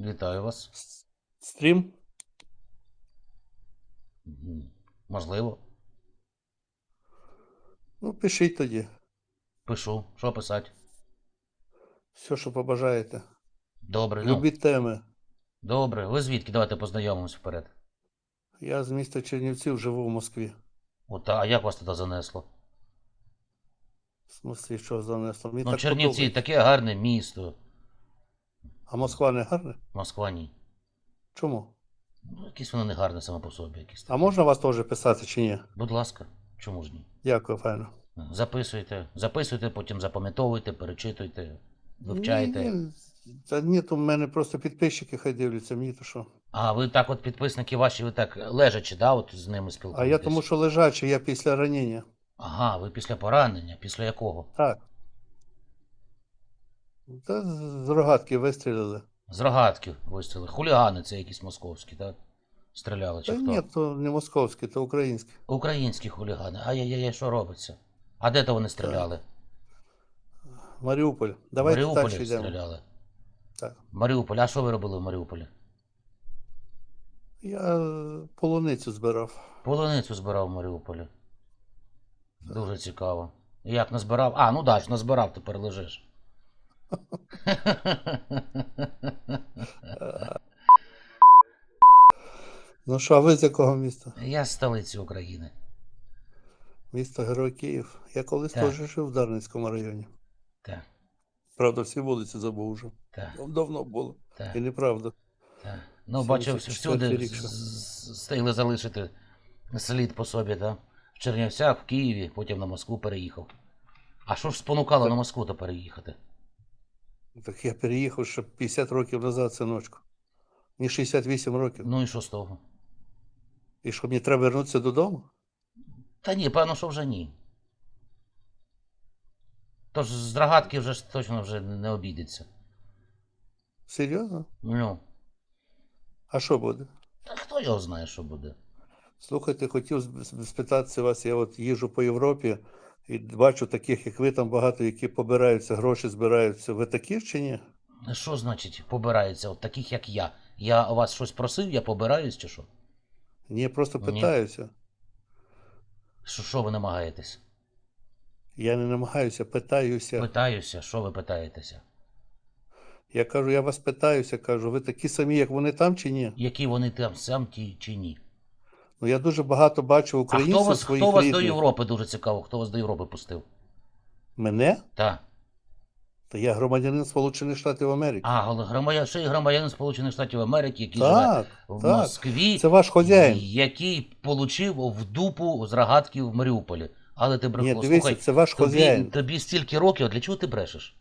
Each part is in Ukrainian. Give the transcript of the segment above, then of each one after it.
Вітаю вас. Стрім? Можливо. Ну, пишіть тоді. Пишу. Що писати? Все, що побажаєте. Добре. Ну, Любі теми. добре. Ви звідки? Давайте познайомимось вперед. Я з міста Чернівців живу в Москві. От, а як вас туди занесло? В смислі, що занесло? Мені ну, так Чернівці подобається. таке гарне місто. А Москва не гарна? Москва ні. Чому? Ну, якісь воно не гарне саме по собі. Якісь А можна вас теж писати чи ні? Будь ласка, чому ж ні? Дякую, файно. Записуйте, записуйте, потім запам'ятовуйте, перечитуйте, вивчайте. Ні, ні, Та ні, то в мене просто підписчики хай дивляться, мені то що. А ви так, от підписники ваші, ви так лежачи, да, от з ними А я тому що лежачий, я після ранення. Ага, ви після поранення, після якого? Так. Та з рогатки вистрілили. З рогатки вистріли. Хулігани це якісь московські, так? Стріляли чи Та хто? ні, то не московські, то українські. Українські хулігани. Ай-яй-яй, що робиться? А де то вони стріляли? Маріуполь. Давайте Маріуполі далі йдемо. стріляли. Так. Маріуполь, а що ви робили в Маріуполі? Я полуницю збирав. Полуницю збирав в Маріуполі. Дуже цікаво. Як назбирав? А, ну да, ж назбирав, тепер лежиш. Ну що, а ви з якого міста? Я з столиці України. Місто Герой Київ. Я колись Так. теж жив в Дарницькому районі. Так, Правда, всі вулиці забув вже. так, Ну, Давно було. так. І неправда. Так. Ну, бачив, 74 всюди рік, що. з- з- встигли залишити слід по собі, так? В Чернівцях, в Києві, потім на Москву переїхав. А що ж спонукало Так. на Москву то переїхати? Так я переїхав ще 50 років назад, синочку. Мені 68 років. Ну і що з того? І що мені треба вернутися додому? Та ні, певно, що вже ні. Тож з рогатки вже ж точно вже не обійдеться. Серйозно? Ну, А що буде? та хто його знає, що буде? Слухайте, хотів спитатися вас, я от їжджу по Європі і бачу таких, як ви, там багато, які побираються, гроші збираються. Ви такі чи ні? Що значить побирається, от таких як я? Я вас щось просив, я побираюсь чи що? Ні, просто питаюся. Що, що ви намагаєтесь? Я не намагаюся, питаюся. Питаюся, що ви питаєтеся? Я кажу, я вас питаюся, кажу, ви такі самі, як вони там чи ні? Які вони там сам ті чи ні? Ну я дуже багато бачу А хто вас, своїх хто вас рідних. до Європи дуже цікаво? Хто вас до Європи пустив? Мене? Так. Та я громадянин Сполучених Штатів Америки. А, громадян, ще й громадянин Сполучених Штатів Америки, який живе в так. Москві, Це ваш хазяїн. який получив в дупу з рогатки в Маріуполі. Але ти Ні, брехло. дивися, Слухай, це ваш тобі, хазяїн. тобі стільки років, для чого ти брешеш?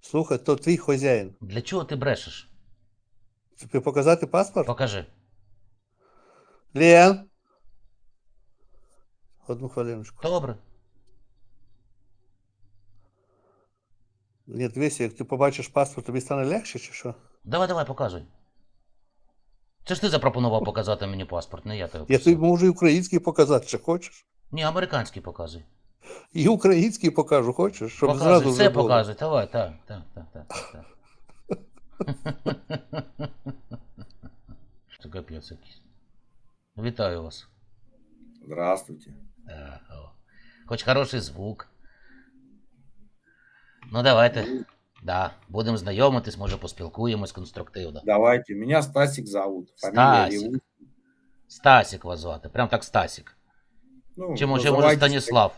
Слухай, то твій хазяїн. Для чого ти брешеш? Тобі показати паспорт? Покажи. Лен. Одну хвилиночку. Добре. Ні, дивися, як ти побачиш паспорт, тобі стане легше чи що? Давай, давай, показуй. Це ж ти запропонував показати мені паспорт, не я тебе Я тобі можу і український показати, чи хочеш. Ні, американський показуй. І український покажу, хочеш, щоб показуй, зразу все вже показуй, давай, так, так, так, так, так. Це капець якийсь. Вітаю вас. Здравствуйте. Е, о. Хоч хороший звук. Ну, давайте. Да, будемо знайомитись, може поспілкуємось конструктивно. Давайте. Меня Стасик зовут. Фамилия Стасик. Реву. Стасік вас звати, прям так Стасік. Ну, Чи може, може называйте Станіслав?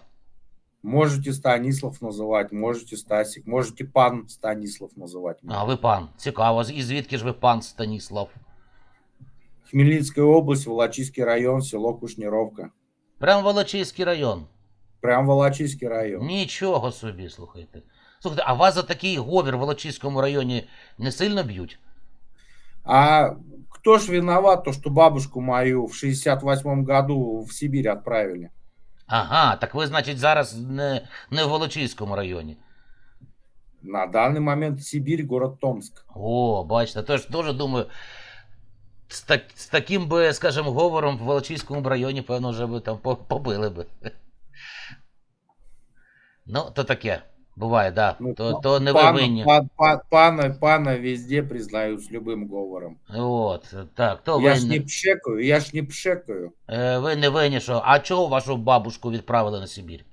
Можете Станислав называть, можете Стасик, можете пан Станислав называть. меня. А, ви пан. Цікаво. І звідки ж ви пан Станіслав? Хмельницкая область, Волочиский район, село Кушнировка. Прям Волочиський район. Прям Волочиский район. Нічого собі, слухайте. Слухайте, а вас за такий говір в Волочиському районі не сильно б'ють? А кто ж виноват, то, что бабушку мою в 68 году в Сибирь отправили? Ага, так ви, значить, зараз не, не в Волочиському районі. На данный момент Сибирь, город Томск. О, бачите, тож теж думаю, з, так, з таким би, скажімо, говором в Волочиському районі, певно, вже би там побили би. Ну, то таке. Буває, да. Ну, то, то не ви пана, винні. па- па- пана, пана везде признают с любым говором. От, так, то я ви, ж не, пшекаю, я ж не пшекаю. е, ви не винні, що. А чого вашу бабушку відправили на Сибір?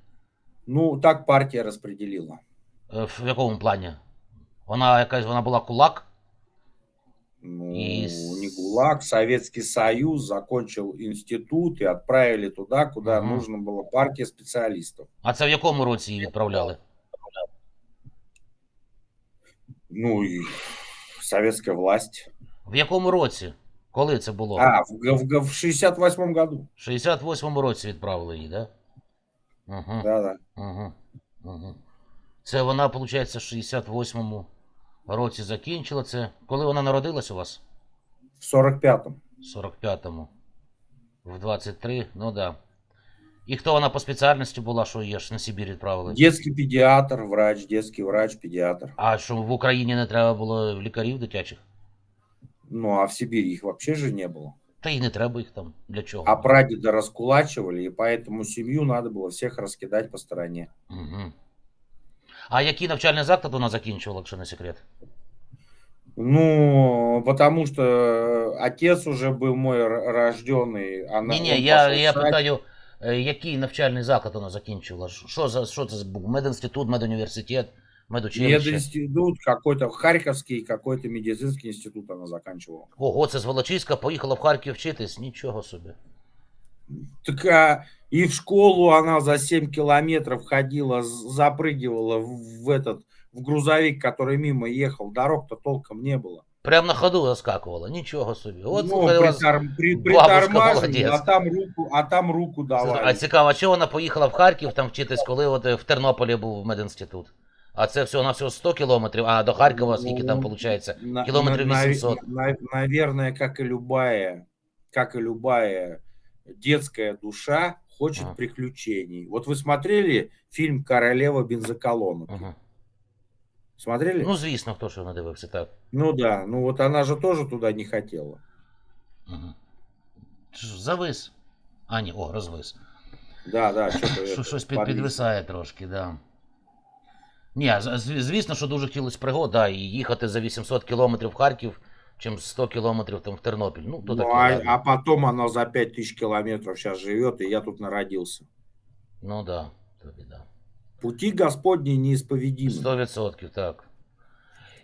Ну, так партия распределила. Е, В якому плані? Вона якась вона була кулак? Ну, не ГУЛАГ, Советский Союз закончил институт и отправили туда, куда Мгм. нужно было партия специалистов. А це в якому році її відправляли? Ну и советская власть. В якому році? Коли це було? А, в, в, в 68 году. В 68-му році відправили її. Да? Угу, Да-да. угу, угу. Це вона, виходить, в 68-му році закінчила це. Коли вона народилась у вас? В 45-м. В 45-му. В 23, ну да. І хто вона по спеціальності була, що її ж на Сибір відправили? Детский педиатр, врач, детский врач, педиатр. А що в Україні не треба було лікарів дитячих? Ну, а в Сибири их вообще же не было. Та й не треба їх там. Для чого? А прадеда раскулачивали, и поэтому семью надо было всех раскидать по стороне. Угу. А який навчальний заклад вона закінчувала, якщо не секрет? Ну, потому что э, отец уже был мой р- рожденный. Она, Ні, ні, он я, пошел я в садик. питаю, е, який навчальний заклад вона закінчила? Що за що це був? Медінститут, медуніверситет, медучилище? Мединститут какой-то, Харьковский какой-то медицинский институт она заканчивала. Ого, це з Волочиська поїхала в Харків вчитись, нічого собі. Так а, и в школу она за 7 километров ходила, з- запрыгивала в, в этот в грузовик, который мимо ехал. Дорог-то толком не было. Прям на ходу заскакувала, нічого собі. От ну, слухай, у вас... притор- при- бабушка притормаживали, молодец. а там руку, а там руку давали. А цікаво, а чого вона поїхала в Харків там вчитись, коли от е, в Тернополі був медінститут? А це всього на всього 100 кілометрів, а до Харкова скільки там Ну, виходить? На- Километров на- 800. на- наверное, как и любая, как и любая детская душа хочет Ага. приключений. Вот вы смотрели фильм «Королева бензоколонок»? Угу. Смотрели? Ну, звісно, хто що не дивився, так. Ну да, ну вот она же тоже туда не хотела. Угу. Завис. А, ні, о, розвис. Да, да, что-то Що, это, щось під, подвис. підвисає трошки, да. Ні, з- з- звісно, що дуже хотілося пригод, да, і їхати за 800 кілометрів в Харків, чим 100 кілометрів там в Тернопіль. Ну, то Ну, таке, а, ладно. а потом она за 5000 километров сейчас живет, и я тут народился. Ну, да, тобі, да. Пути Господни неисповедимы. 100%, так.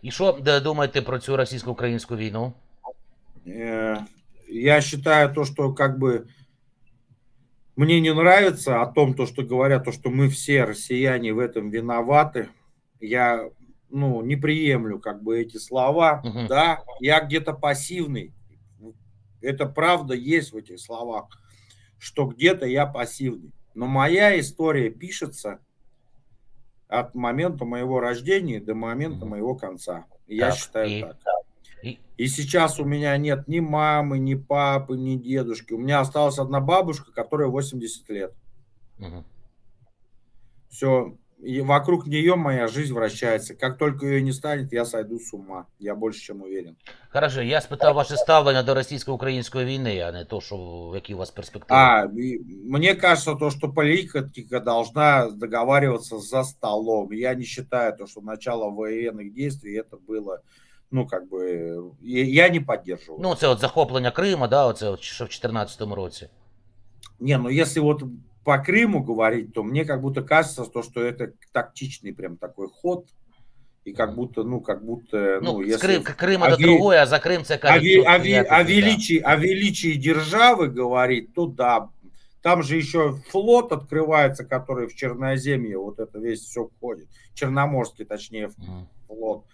І що де, думаєте про цю російсько-українську війну? Э, Я считаю то, что как бы мне не нравится о том, то, что говорят, то, что мы все россияне в этом виноваты. Я ну, не приемлю как бы эти слова. Мгм. Да, я где-то пассивный. Это правда есть в этих словах, что где-то я пассивный. Но моя история пишется от момента моего рождения до момента Мгм. моего конца. Я Так, считаю и- так. И, И сейчас у меня нет ни мамы, ни папы, ни дедушки. У меня осталась одна бабушка, которая 80 лет. угу. Все, и вокруг нее моя жизнь вращается. Как только ее не станет, я сойду с ума. Я больше чем уверен. Хорошо, я спитав ваше ставлення до російсько-української війни, а не то, що які у вас перспективи. А, и мне кажется, то, что политика должна договариваться за столом. Я не считаю, то, что начало военных действий это было, ну, как бы, я я не поддерживаю. Ну, це от захоплення Крима, да, оце от, що в 2014 році. Не, ну если вот по Крыму говорить, то мне как будто кажется, то, что это тактичный прям такой ход. И как будто, ну, как будто, Ну, ну, з если... Крим, Крима а до ві- другої, а за Крим це о, кажуть. ве- що о ве- ніяких, о да. величии, о величии державы говорить, то да. Там же еще флот открывается, который в Черноземье, вот это весь все входит. Черноморский, точнее, Мгм. флот.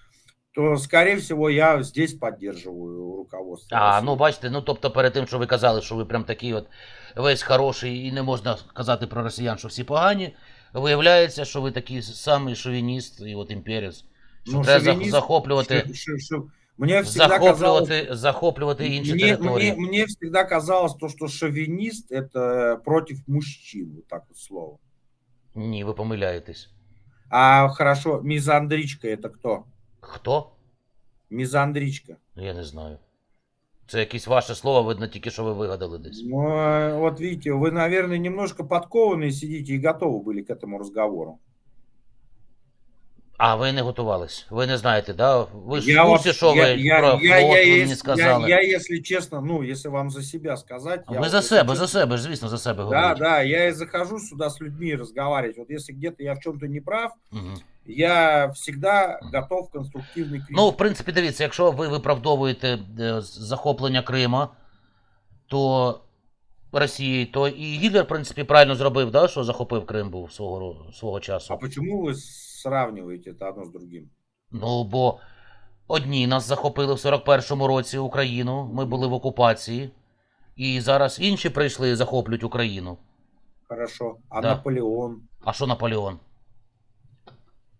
То, скорее всего, я здесь поддерживаю руководство. А, ну бачите, ну тобто перед тим, що ви казали, що ви прям такий от весь хороший, і не можна казати про росіян, що всі погані. Виявляється, що ви такий самий шовініст і от імперіс. Що Ну, треба шовініст, захоплювати, Ш- ш- ш- Мне всегда казалось... захоплювати, захоплювати інші Мне, території. мне, мне всегда казалось, то, что шовинист это против мужчин, так вот слово. Ні, ви помиляєтесь. А хорошо, мизандричка это кто? Хто? Мизандричка. Я не знаю. Це якесь ваше слово, видно, тільки що ви вигадали десь. Ну, э, вот видите, вы, наверное, немножко подкованные сидите и готовы были к этому разговору. А ви не готувались. Ви не знаєте, да? Ви ж в Я курсі, вот- що ви я- я- про я- флот я ви ес- мені я- сказали. Я, если честно, ну, если вам за себя сказать. я ви вот, за если себе, честно- за себе ж, звісно, за себе Да, говорите. да, я и захожу сюда с людьми разговаривать. Вот если где-то я в чем-то не прав, Мгм. Я всегда готов к конструктивной критике. Ну, в принципі, дивіться, якщо ви виправдовуєте е, захоплення Крима, то Росії, то і Гітлер, в принципі, правильно зробив, да, що захопив Крим був свого, свого А часу. почему вы сравниваете это одно с другим? Ну, бо одні нас захопили в 41-му році Україну, ми були в окупації, і зараз інші прийшли і захоплюють Україну. Хорошо. А Да. Наполеон А що Наполеон?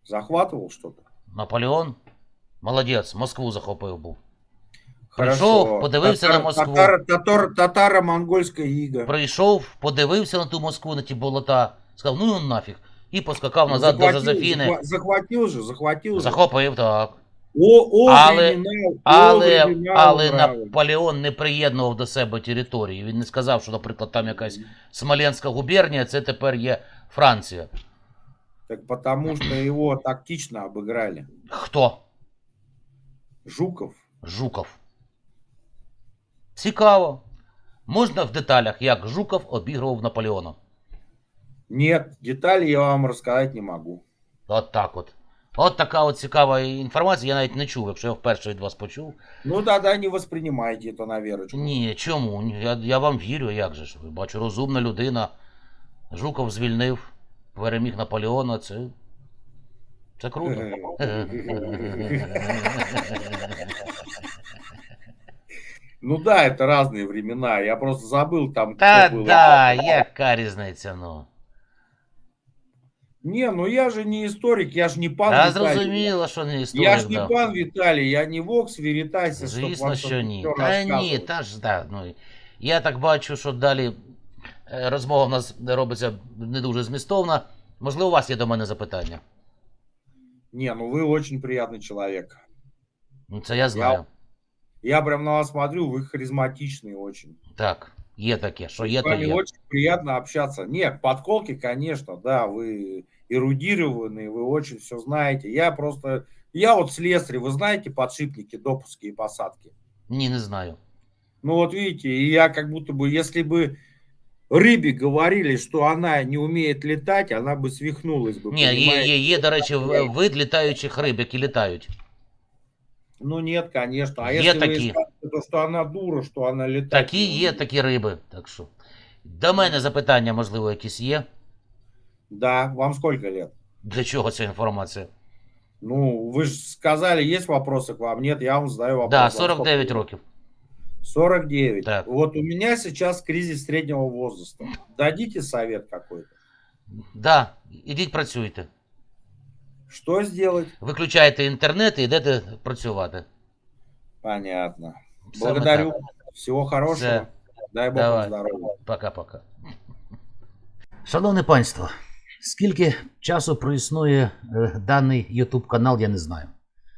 Захватывал что-то? Наполеон? Молодець, Москву захопив був. Хорошо. Пришел, подивился на Москву. Татар, татар, татаро-монгольская ига. Прийшов, подивився на ту Москву, на ті болота, сказав, ну його нафіг. І поскакав назад до Жозефіни. захва- Захватил же, захватил же. Захопив, так. О, о, Але- времена, о, Але, времена але. Наполеон не приєднував до себе території. Він не сказав, що, наприклад, там якась Смоленська губернія, це тепер є Франція. Так потому что его тактично обыграли. Хто? Жуков. Жуков. Цікаво. Можна в деталях, як Жуков обігрував Наполеона. Нет, детали я вам рассказать не могу. От так от. От така от цікава інформація, я навіть не чув, якщо я вперше від вас почув. Ну тогда не воспринимайте это на верочку. Ні, чому? Я, я вам вірю, як же ж. Бачу, розумна людина. Жуков звільнив, переміг Наполеона. Це. Це круто. Ну да, это разные времена. Я просто забыл там, Та кто был. да, яка різниця, ну. Не, ну я же не историк, я же не пан Та Виталий. зрозуміло, що не Я історик. ж не да. пан Виталий, я не Вокс Веритасис, чтоб Звісно, вам що тут ні. всё Та ні, рассказывать. та ж да. Ну, я так бачу, що далі е, розмова в нас робиться не дуже змістовна. Можливо, у вас є до мене запитання. Не, ну вы очень приятный человек. Ну, це я знаю. Я прям на вас смотрю, вы харизматичный очень. Так, є таке, що є, С то вами є. очень приятно общаться. Нет, подколки, конечно, да, вы эрудированные, вы очень все знаете. Я просто, я вот слесарь, вы знаете подшипники, допуски и посадки. Ні, не знаю. Ну вот видите, и я как будто бы, если бы рыбе говорили, что она не умеет летать, она бы свихнулась бы. Ні, є, понимаете? є, є, до речі, в- вид літаючих риб, які літають. Ну нет, конечно. А Е если вы такие. скажете, то, что она дура, что она летает. Такі не є, умеет. такі риби. Так що. До мене запитання, можливо, якісь є. Да, вам сколько лет? Для чого ця інформація? Ну, вы же сказали, есть вопросы к вам? Нет, я вам задаю вопрос. Да, Вам 49 сколько? років. 49. Так. Вот у меня сейчас кризис среднего возраста. Дадите совет какой-то? Да, ідіть працюйте. Что сделать? Виключайте інтернет і йдете працювати. Понятно. Саме Благодарю. так. Всего хорошего. Все. Дай Бог Давай. вам здоровья. Пока-пока. Шановне панство, скільки часу проіснує е, даний YouTube канал, я не знаю.